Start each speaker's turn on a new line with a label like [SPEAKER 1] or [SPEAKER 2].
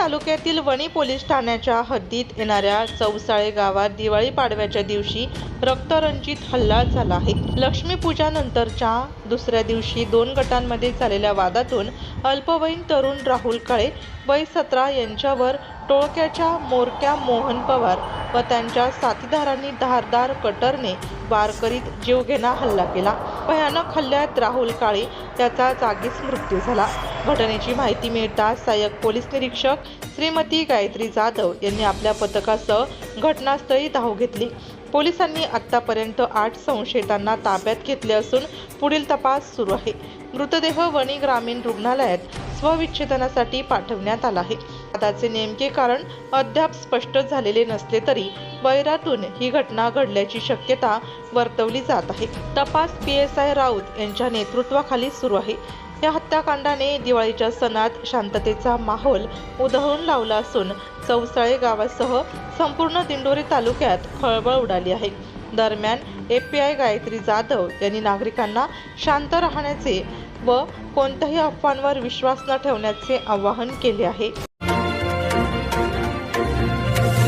[SPEAKER 1] तालुक्यातील वणी पोलीस ठाण्याच्या हद्दीत येणाऱ्या चौसाळे गावात दिवाळी पाडव्याच्या दिवशी रक्तरंजित हल्ला झाला आहे. लक्ष्मीपूजानंतरच्या दुसऱ्या दिवशी दोन गटांमध्ये झालेल्या वादातून अल्पवयीन तरुण राहुल काळे वय सतरा यांच्यावर टोळक्याच्या मोरक्या मोहन पवार व त्यांच्या साथीदारांनी धारदार कटरने वार करीत जीवघेणा हल्ला केला. भयानक हल्ल्यात राहुल काळे त्याचा जागीच मृत्यू झाला. घटनेची माहिती मिळताच सहाय्यक पोलीस निरीक्षक श्रीमती गायत्री जाधव यांनी आपल्या पथकासह घटनास्थळी धाव घेतली. पोलिसांनी आतापर्यंत आठ संशयितांना ताब्यात घेतले असून पुढील तपास सुरू आहे. मृतदेह वणी ग्रामीण रुग्णालयात स्वविच्छेदनासाठी पाठवण्यात आला आहे. वादाचे नेमके कारण अद्याप स्पष्ट झालेले नसले तरी वैरातून ही घटना घडल्याची शक्यता वर्तवली जात आहे. तपास पी एस आय राऊत यांच्या नेतृत्वाखाली सुरू आहे. या हत्याकांडाने दिवाळीच्या सणात शांततेचा माहोल उधळून लावला असून चौसाळे गावासह संपूर्ण दिंडोरी तालुक्यात खळबळ उडाली आहे. दरम्यान एपीआय गायत्री जाधव यांनी नागरिकांना शांत राहण्याचे व कोणत्याही अफवांवर विश्वास न ठेवण्याचे आवाहन केले आहे.